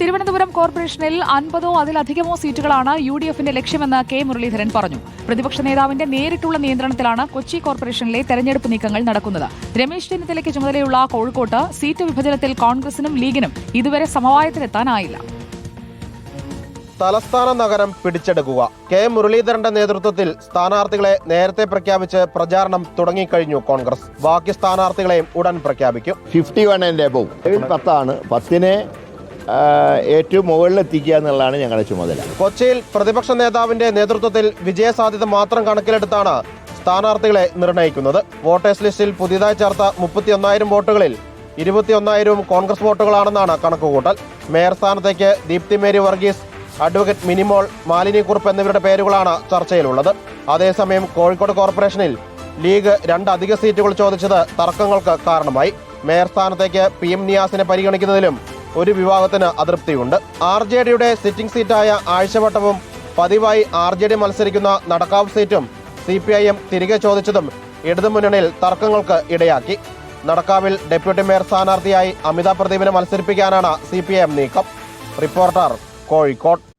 തിരുവനന്തപുരം കോർപ്പറേഷനിൽ അൻപതോ അതിലധികമോ സീറ്റുകളാണ് യു ഡി എഫിന്റെ ലക്ഷ്യമെന്ന് കെ മുരളീധരൻ പറഞ്ഞു. പ്രതിപക്ഷ നേതാവിന്റെ നേരിട്ടുള്ള നിയന്ത്രണത്തിലാണ് കൊച്ചി കോർപ്പറേഷനിലെ തെരഞ്ഞെടുപ്പ് നീക്കങ്ങൾ നടക്കുന്നത്. രമേശ് ചെന്നിത്തലയ്ക്ക് ചുമതലയുള്ള കോഴിക്കോട്ട് സീറ്റ് വിഭജനത്തിൽ കോൺഗ്രസിനും ലീഗിനും ഇതുവരെ സമവായത്തിലെത്താനായില്ല. തലസ്ഥാന നഗരം പിടിച്ചെടുക്കുക. കെ മുരളീധരന്റെ നേതൃത്വത്തിൽ സ്ഥാനാർത്ഥികളെ നേരത്തെ പ്രഖ്യാപിച്ച് പ്രചാരണം തുടങ്ങിക്കഴിഞ്ഞു കോൺഗ്രസ്. ബാക്കി സ്ഥാനാർത്ഥികളെയും ഉടൻ പ്രഖ്യാപിക്കും. ഫിഫ്റ്റി വൺ എബവ് പത്താണ്. പത്തിനെ ഏറ്റവും മുകളിലെത്തിക്കുക എന്നുള്ളതാണ് ഞങ്ങളുടെ ചുമതല. കൊച്ചിയിൽ പ്രതിപക്ഷ നേതാവിന്റെ നേതൃത്വത്തിൽ വിജയസാധ്യത മാത്രം കണക്കിലെടുത്താണ് സ്ഥാനാർത്ഥികളെ നിർണയിക്കുന്നത് വോട്ടേഴ്സ് ലിസ്റ്റിൽ പുതിയതായി ചേർത്ത മുപ്പത്തിയൊന്നായിരം വോട്ടുകളിൽ ഇരുപത്തിയൊന്നായിരവും കോൺഗ്രസ് വോട്ടുകളാണെന്നാണ് കണക്കുകൂട്ടൽ. മേയർ സ്ഥാനത്തേക്ക് ദീപ്തി മേരി വർഗീസ് അഡ്വക്കേറ്റ് മിനിമോൾ മാലിനി കുറുപ്പ് എന്നിവരുടെ പേരുകളാണ് ചർച്ചയിലുള്ളത്. അതേസമയം കോഴിക്കോട് കോർപ്പറേഷനിൽ ലീഗ് രണ്ട് അധിക സീറ്റുകൾ ചോദിച്ചത് തർക്കങ്ങൾക്ക് കാരണമായി. മേയർ സ്ഥാനത്തേക്ക് പി എം നിയാസിനെ പരിഗണിക്കുന്നതിലും ഒരു വിഭാഗത്തിന് അതൃപ്തിയുണ്ട്. ആർ ജെ ഡിയുടെ സിറ്റിംഗ് സീറ്റായ ആഴ്ചവട്ടവും പതിവായി ആർ ജെ ഡി മത്സരിക്കുന്ന നടക്കാവ് സീറ്റും സി പി ഐ എം തിരികെ ചോദിച്ചതും ഇടതുമുന്നണിയിൽ തർക്കങ്ങൾക്ക് ഇടയാക്കി. നടക്കാവിൽ ഡെപ്യൂട്ടി മേയർ സ്ഥാനാർത്ഥിയായി അമിത പ്രദീപിനെ മത്സരിപ്പിക്കാനാണ് സി പി ഐ എം നീക്കം. റിപ്പോർട്ടർ കോഴിക്കോട്.